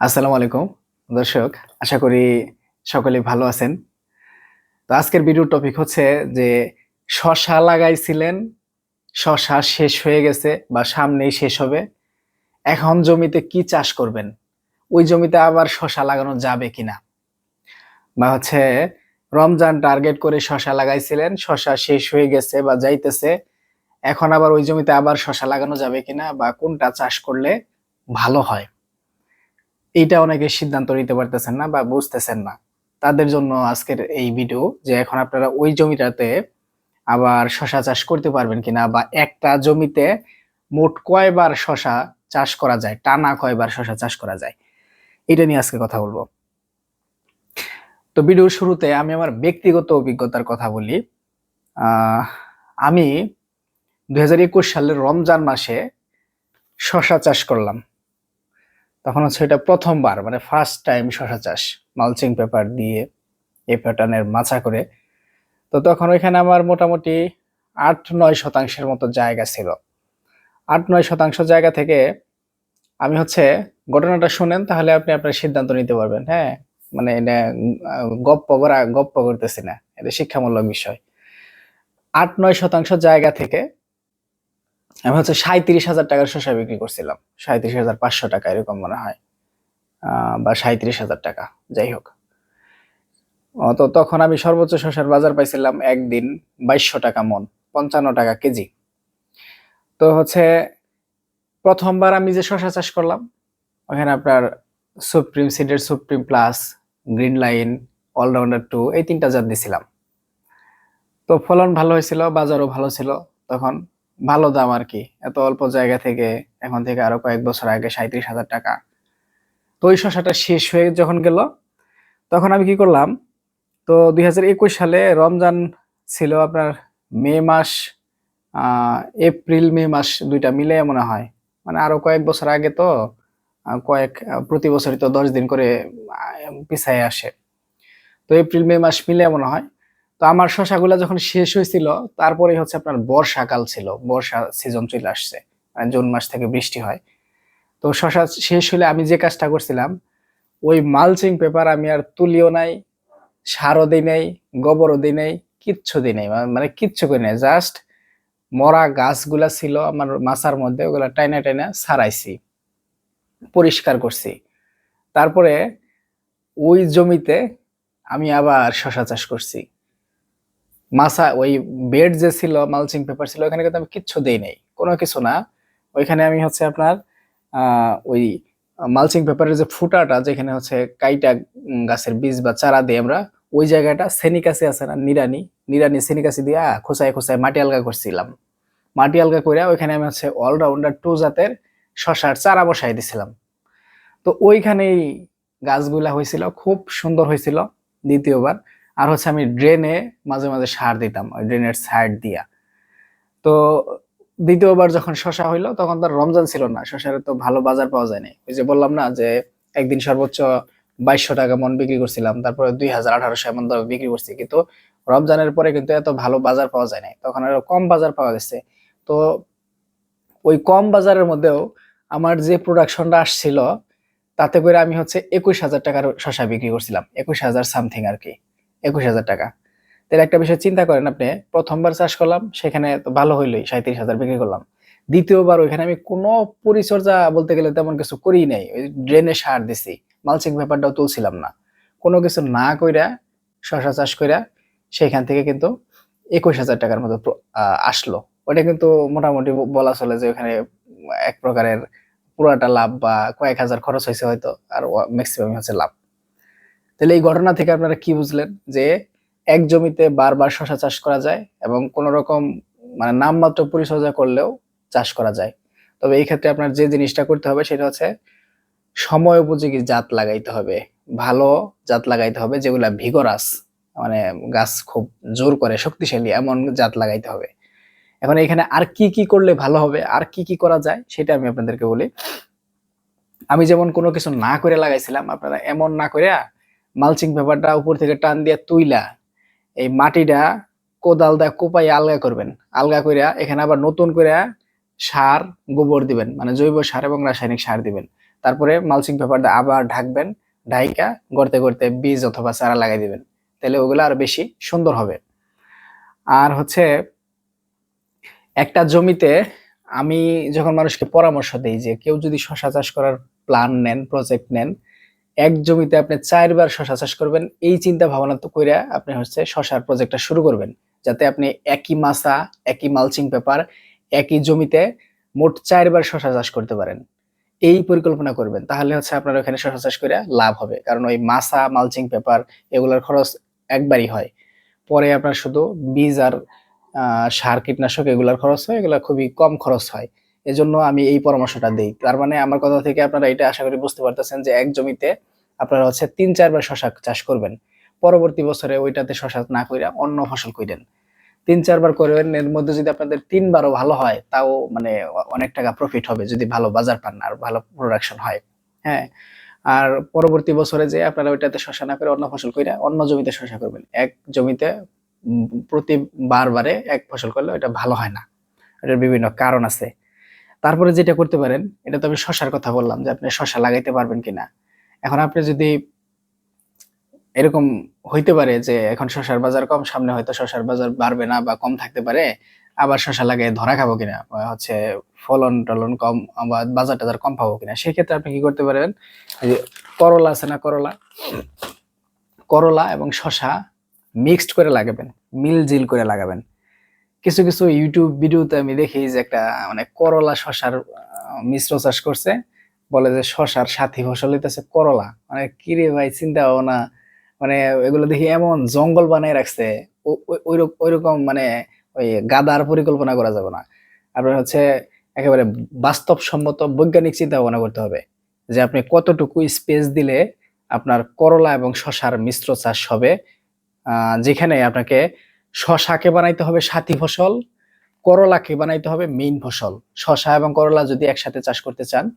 আসসালামু আলাইকুম, দর্শক। আশা করি সকলে ভালো আছেন। তো আজকের ভিডিওর টপিক হচ্ছে যে, শশা লাগাইছিলেন, শশা শেষ হয়ে গেছে বা সামনেই শেষ হবে। এখন জমিতে কি চাষ করবেন? ওই জমিতে আবার শশা লাগানো যাবে কিনা? বা হচ্ছে, রমজান টার্গেট করে শশা লাগাইছিলেন, শশা শেষ হয়ে গেছে বা যাইতেছে, এখন আবার ওই জমিতে আবার শশা লাগানো যাবে কিনা বা কোনটা চাষ করলে ভালো হয়? এইটা অনেকে সিদ্ধান্ত নিতে পারতেছেন না বা বুঝতেছেন না। তাদের জন্য আজকের এই ভিডিও যে এখন আপনারা ওই জমিটাতে আবার শশা চাষ করতে পারবেন কিনা বা একটা জমিতে মোট কয়বার শশা চাষ করা যায়, টানা কয়বার শশা চাষ করা যায়, এটা নিয়ে আজকে কথা বলব। তো ভিডিওর শুরুতে আমি আমার ব্যক্তিগত অভিজ্ঞতার কথা বলি। আমি দুই হাজার একুশ সালের রমজান মাসে শশা চাষ করলাম। তখন হচ্ছে এটা প্রথমবার মানে ফার্স্ট টাইম শশা চাষ মালচিং পেপার দিয়ে এই প্যাটার্নের মাছা করে। তো তখন ওইখানে আমার মোটামুটি আট নয় শতাংশের মতো জায়গা ছিল। আট নয় শতাংশ জায়গা থেকে আমি হচ্ছে ঘটনাটা শুনেন, তাহলে আপনি আপনার সিদ্ধান্ত নিতে পারবেন। হ্যাঁ মানে এটা গপ্প করা, গপ্প করতেছি না, এটা শিক্ষামূলক বিষয়। আট নয় শতাংশ জায়গা থেকে আমি হচ্ছে সাঁত্রিশ হাজার টাকার শসা বিক্রি করছিলাম। সাঁত্রিশ হাজার পাঁচশো টাকা এরকম মনে হয়। বা সাঁত্রিশ হাজার টাকা, যাই হোক। তো তখন আমি সর্বোচ্চ শসার বাজার পাইছিলাম একদিন বাইশশো টাকা মন, পঞ্চান্ন টাকা কেজি। তো হচ্ছে প্রথমবার আমি যে শসা চাষ করলাম, ওখানে আপনার supreme সিডের supreme plus green line allrounder two এই তিনটা জাত দিছিলাম। তো ফলন ভালো হয়েছিল, বাজারও ভালো ছিল তখন। ভালো দাম আর কি এত অল্প জায়গা থেকে এখন থেকে আরও কয়েক বছর আগে সাঁত্রিশ হাজার টাকা। তো ওই শসাটা শেষ হয়ে যখন গেল, তখন আমি কি করলাম, তো দুই হাজার একুশ সালে রমজান ছিল আপনার মে মাস এপ্রিল মে মাস দুইটা মিলে মনে হয়। মানে আরও কয়েক বছর আগে তো কয়েক প্রতি বছরই তো দশ দিন করে পিছায় আসে। তো এপ্রিল মে মাস মিলে মনে হয়। তো আমার শশাগুলা যখন শেষ হয়েছিল, তারপরে হচ্ছে আপনার বর্ষাকাল ছিল, বর্ষা সিজন চলে আসছে মানে জুন মাস থেকে বৃষ্টি হয়। তো শশা শেষ হলে আমি যে কাজটা করছিলাম, ওই মালচিং পেপার আমি আর তুলিও নাই, সারও দিই নাই, গোবরও দিই নাই, কিচ্ছু দিই নাই মানে কিচ্ছু করি নাই জাস্ট মরা গাছগুলা ছিল আমার মাচার মধ্যে, ওগুলা টাইনা টাইনা সারাইছি, পরিষ্কার করছি। তারপরে ওই জমিতে আমি আবার শশা চাষ করছি। মাছা ওই বেড যে ছিল মালচিং পেপার ছিল ওখানে কিন্তু আমি কিচ্ছু দেই নাই। কোনো কিছু না। ওইখানে আমি হচ্ছে আপনার ওই মালচিং পেপারের যে ফুটাটা, যেখানে হচ্ছে কাইটা গাছের বীজ বা চারা দিয়ে আমরা, ওই জায়গাটা সেনিকাসি আছে না নিরানি নিরানি সেনিকাসি দিয়া খোসায় খোসায় মাটি আলগা করছিলাম। মাটি আলগা করে ওইখানে আমি হচ্ছে অলরাউন্ডার টু জাতের শশার চারা বসাই দিছিলাম। তো ওইখানেই গাছগুলা হয়েছিল, খুব সুন্দর হয়েছিল দ্বিতীয়বার। আর হচ্ছে আমি ড্রেনে মাঝে মাঝে সার দিতাম, ওই ড্রেনের সাইড দিয়া। তো দ্বিতীয়বার যখন শশা হইল, তখন তো আর রমজান ছিল না শশার তো ভালো বাজার পাওয়া যায়নি। ওই যে বললাম না যে, একদিন সর্বোচ্চ বাইশশো টাকা মন বিক্রি করছিলাম, তারপরে দুই হাজার আঠারোশো এমন দামে বিক্রি করছি। কিন্তু রমজানের পরে কিন্তু এত ভালো বাজার পাওয়া যায় নাই তখন আরও কম বাজার পাওয়া গেছে। তো ওই কম বাজারের মধ্যেও আমার যে প্রোডাকশনটা আসছিল, তাতে করে আমি হচ্ছে একুশ হাজার টাকার শশা বিক্রি করছিলাম, একুশ হাজার সামথিং আর কি। একুশ হাজার টাকা। তাহলে একটা বিষয় চিন্তা করেন আপনি, প্রথমবার চাষ করলাম, সেখানে তো ভালো হইলোই, সাঁত্রিশ হাজার বিক্রি করলাম। দ্বিতীয়বার ওইখানে আমি কোনো পরিচর্যা বলতে গেলে তেমন কিছু করি নাই, ওই ড্রেনে সার দিছি, মালচিং ব্যাপারটাও তুলছিলাম না। কোনো কিছু না কইরা শশা চাষ কইরা, সেখান থেকে কিন্তু একুশ হাজার টাকার মতো আসলো। ওটা কিন্তু মোটামুটি বলা চলে যে ওখানে এক প্রকারের পুরাটা লাভ বা কয়েক হাজার খরচ হয়েছে হয়তো, আর ম্যাক্সিমাম হচ্ছে লাভ। তাহলে এই ঘটনা থেকে আপনারা কি বুঝলেন? যে এক জমিতে বারবার শশা চাষ করা যায় এবং কোন রকম মানে নামমাত্র পরিচর্যা করলেও চাষ করা যায়। তবে এই ক্ষেত্রে আপনার যে জিনিসটা করতে হবে সেটা হচ্ছে সময় উপযোগী জাত লাগাইতে হবে। ভালো জাত লাগাইতে হবে যেগুলা ভিগরাস মানে গাছ খুব জোর করে, শক্তিশালী এমন জাত লাগাইতে হবে। এখন এখানে আর কি কি করলে ভালো হবে, আর কি কি করা যায় সেটা আমি আপনাদেরকে বলি। আমি যেমন কোনো কিছু না করে লাগাইছিলাম, আপনারা এমন না করে মালচিং পেপারটা উপর থেকে টান দিয়ে তুইলা এই মাটিটা কোদাল দা কোপাই আলগা করবেন। আলগা কইরা এখানে আবার নতুন করে সার, গোবর দিবেন মানে জৈব সার এবং রাসায়নিক সার দিবেন। তারপরে মালচিং পেপার দিয়ে আবার ঢাকবেন, ঢাইকা গড়তে গড়তে বীজ অথবা চারা লাগাই দিবেন। তাহলে ওগুলো আরও বেশি সুন্দর হবে। আর হচ্ছে একটা জমিতে আমি যখন মানুষকে পরামর্শ দিই যে কেউ যদি শশা চাষ করার প্ল্যান নেন প্রজেক্ট নেন এক জমিতে আপনি চারবার শশা চাষ করবেন, এই চিন্তা ভাবনা তো কইরা আপনি হচ্ছে শশার প্রজেক্টটা শুরু করবেন। যাতে আপনি একই মাসা একই মালচিং পেপার একই জমিতে মোট চারবার শশা চাষ করতে পারেন। এই পরিকল্পনা করবেন, তাহলে হচ্ছে আপনার ওখানে শশা চাষ করে লাভ হবে। কারণ ওই মাসা মালচিং পেপার এগুলোর খরচ একবারই হয়। পরে আপনার শুধু বীজ আর সার কীটনাশক এগুলোর খরচ হয়, এগুলো খুবই কম খরচ হয়। এজন্য আমি এই পরামর্শটা দিই। তার মানে আমার কথা থেকে আপনারা এটা আশা করি বুঝতে পারতেছেন যে এক জমিতে আপনারা হচ্ছে তিন চারবার শশা চাষ করবেন। পরবর্তী বছরে ওইটাতে শশা না কইরা অন্য ফসল কইরেন। তিন চারবার করবেন এর মধ্যে যদি আপনাদের তিনবারও ভালো হয় তাও মানে অনেক টাকা প্রফিট হবে যদি ভালো বাজার পান আর ভালো প্রোডাকশন হয়। হ্যাঁ? আর পরবর্তী বছরে যে আপনারা ওইটাতে শশা না করে অন্য ফসল কইরা অন্য জমিতে শশা করবেন। এক জমিতে প্রতি বারবারে এক ফসল করলে ওইটা ভালো হয় না। এটার বিভিন্ন কারণ আছে। তারপরে যেটা করতে পারেন, এটা তো আমি শশার কথা বললাম যে আপনি শশা লাগাইতে পারবেন কিনা। এখন আপনি যদি এরকম হইতে পারে যে এখন শশার বাজার কম, সামনে হয়তো শশার বাজার বাড়বে না বা কম থাকতে পারে, আবার শশা লাগিয়ে ধরা খাব কিনা হচ্ছে ফলন টলন কম বা বাজার টাজার কম পাবো কিনা, সেক্ষেত্রে আপনি কি করতে পারেন যে করলা আছে না করলা করলা এবং শশা মিক্সড করে লাগাবেন মিল জিল করে লাগাবেন। কিছু কিছু ইউটিউব ভিডিওতে আমি দেখি যে একটা মানে করলা শশার মিশ্র চাষ করছে। বলে যে শশার সাথী ফসল হইতেছে করলা। মানে কিরে ভাই, চিন্তা ভাবনা। মানে এগুলো দেখি এমন জঙ্গল বানায় রাখছে। ওইরকম মানে ওই গাদার পরিকল্পনা করা যাবে না। আপনার হচ্ছে একেবারে বাস্তবসম্মত বৈজ্ঞানিক চিন্তা ভাবনা করতে হবে যে আপনি কতটুকু স্পেস দিলে আপনার করলা এবং শশার মিশ্র চাষ হবে। যেখানে আপনাকে শশাকে বানাইতে হবে সাথী ফসল, করলাকে বানাইতে হবে মেইন ফসল। শশা এবং করলা যদি একসাথে চাষ করতে চান,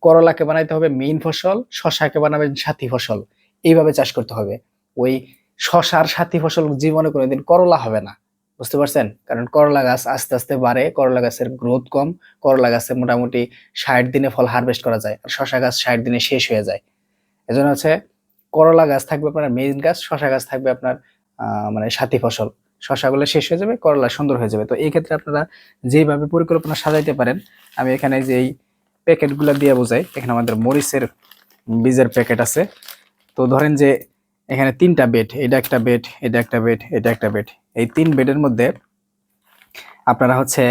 করলাকে বানাইতে হবে মেইন ফসল, শশাকে বানাবেন সাথী ফসল। এইভাবে চাষ করতে হবে। ওই শশার সাথী ফসল জীবনে কোনোদিন করলা হবে না। বুঝতে পারছেন? কারণ করলা গাছ আস্তে আস্তে বাড়ে, করলা গাছের গ্রোথ কম, করলা গাছে মোটামুটি ষাট দিনে ফল হারভেস্ট করা যায় আর শশা গাছ ষাট দিনে শেষ হয়ে যায়। এজন্য হচ্ছে করলা গাছ থাকবে আপনার মেইন গাছ, শশা গাছ থাকবে আপনার মানে সাথী ফসল। শশাগুলো শেষ হয়ে যাবে, করলা সুন্দর হয়ে যাবে। তো এই ক্ষেত্রে আপনারা যেভাবে পরিকল্পনা সাজাইতে পারেন, আমি এখানে যে এই প্যাকেটগুলো দিয়ে বোঝাই, এখানে আমাদের মরিচের বীজের প্যাকেট আছে। তো ধরেন যে এখানে তিনটা বেড, এটা একটা বেড, এটা একটা বেড, এটা একটা বেড। এই তিন বেডের মধ্যে আপনারা হচ্ছে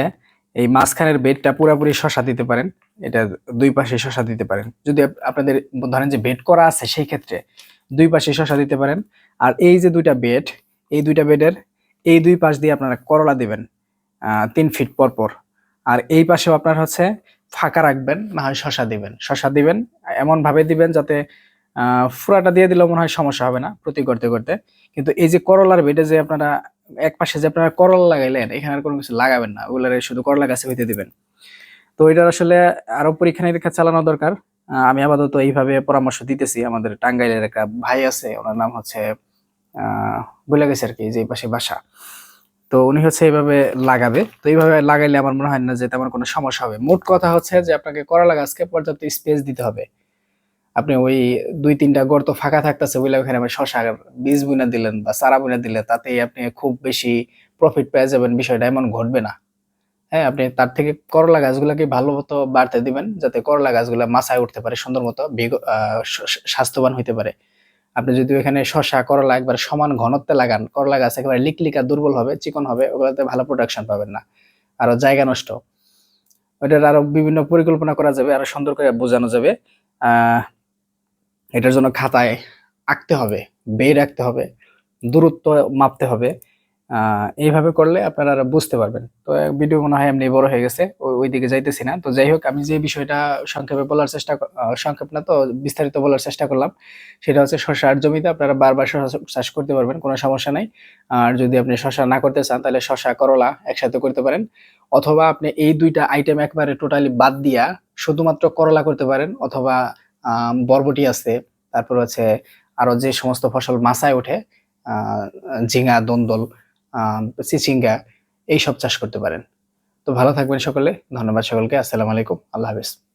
এই মাঝখানের বেডটা পুরোপুরি শশা দিতে পারেন, এটা দুই পাশে শশা দিতে পারেন। যদি আপনাদের ধরেন যে বেড করা আছে, সেই ক্ষেত্রে দুই পাশে শশা দিতে পারেন। আর এই যে দুইটা বেড এই দুইটা বেডের এই দুই পাশ দিয়ে আপনারা করলা দিবেন তিন ফিট পর পর। আর এই পাশেও আপনার হচ্ছে ফাঁকা রাখবেন, না হয় শশা দিবেন। শশা দিবেন এমন ভাবে দিবেন যাতে ফুরাটা দিয়ে দিলেও মনে হয় সমস্যা হবে না, প্রতি করতে করতে। কিন্তু এই যে করলার বেডে যে আপনারা, এক পাশে যে আপনারা করলা লাগাইলেন, এখানে আর কোনো কিছু লাগাবেন না। ওগুলার শুধু করলা গাছে হইতে দিবেন। তো এটার আসলে আরও পরীক্ষা নিরীক্ষা চালানো দরকার। আমি আপাতত এইভাবে পরামর্শ দিতেছি আমাদের টাঙ্গাইলের একটা ভাই আছে, ওনার নাম হচ্ছে বলে গেছে আর কি, যে পাশে বাসা। তো উনি হচ্ছে এইভাবে লাগাবে। তো এইভাবে লাগাইলে আমার মনে হয় না যে তেমন কোনো সমস্যা হবে। মোট কথা হচ্ছে যে আপনাকে করলা গাছকে পর্যাপ্ত স্পেস দিতে হবে। আপনি ওই দুই তিনটা গর্ত ফাঁকা থাকতেছে ওইগুলো ওখানে আপনি শশা বীজ বুনে দিলেন বা চারা বুনে দিলেন, তাতেই আপনি খুব বেশি প্রফিট পেয়ে যাবেন। বিষয়টা এমন ঘটবে না। হ্যাঁ আপনি তার থেকে করলা গাছগুলোকে ভালো মতো বাড়তে দিবেন যাতে করলা গাছগুলো মাথায় উঠতে পারে, সুন্দর মতো স্বাস্থ্যবান হইতে পারে। আপনি যদি এখানে শশা করলা একবার সমান ঘনত্বে লাগান, করলা গাছ একেবারে লিকলিকা, দুর্বল হবে, চিকন হবে, ওগুলোতে ভালো প্রোডাকশন পাবেন না, আরও জায়গা নষ্ট। ওইটার আরও বিভিন্ন পরিকল্পনা করা যাবে, আরও সুন্দর করে বোঝানো যাবে। এটার জন্য খাতায় আঁকতে হবে বেয়ে রাখতে হবে, দূরত্ব মাপতে হবে। এইভাবে করলে আপনারা বুঝতে পারবেন। তো ভিডিও মনে হয় এমনি বড় হয়ে গেছে ওই দিকে যাইতেছি না। তো যাই হোক, আমি যে বিষয়টা সংক্ষেপে বলার চেষ্টা সংক্ষেপ না তো, বিস্তারিত বলার চেষ্টা করলাম, সেটা হচ্ছে শশার জমিতে আপনারা বারবার শশা চাষ করতে পারবেন, কোনো সমস্যা নাই। আর যদি আপনি শশা না করতে চান, তাহলে শশা, করলা একসাথে করতে পারেন। অথবা আপনি এই দুইটা আইটেম একবারে টোটালি বাদ দিয়া শুধুমাত্র করলা করতে পারেন, অথবা বরবটি আছে, তারপর হচ্ছে আরও যে সমস্ত ফসল মাছায় ওঠে ঝিঙা, দন্দল চিচিঙ্গা এইসব চাষ করতে পারেন। তো ভালো থাকবেন সকলে। ধন্যবাদ সকলকে। আসসালামু আলাইকুম। আল্লাহ হাফেজ।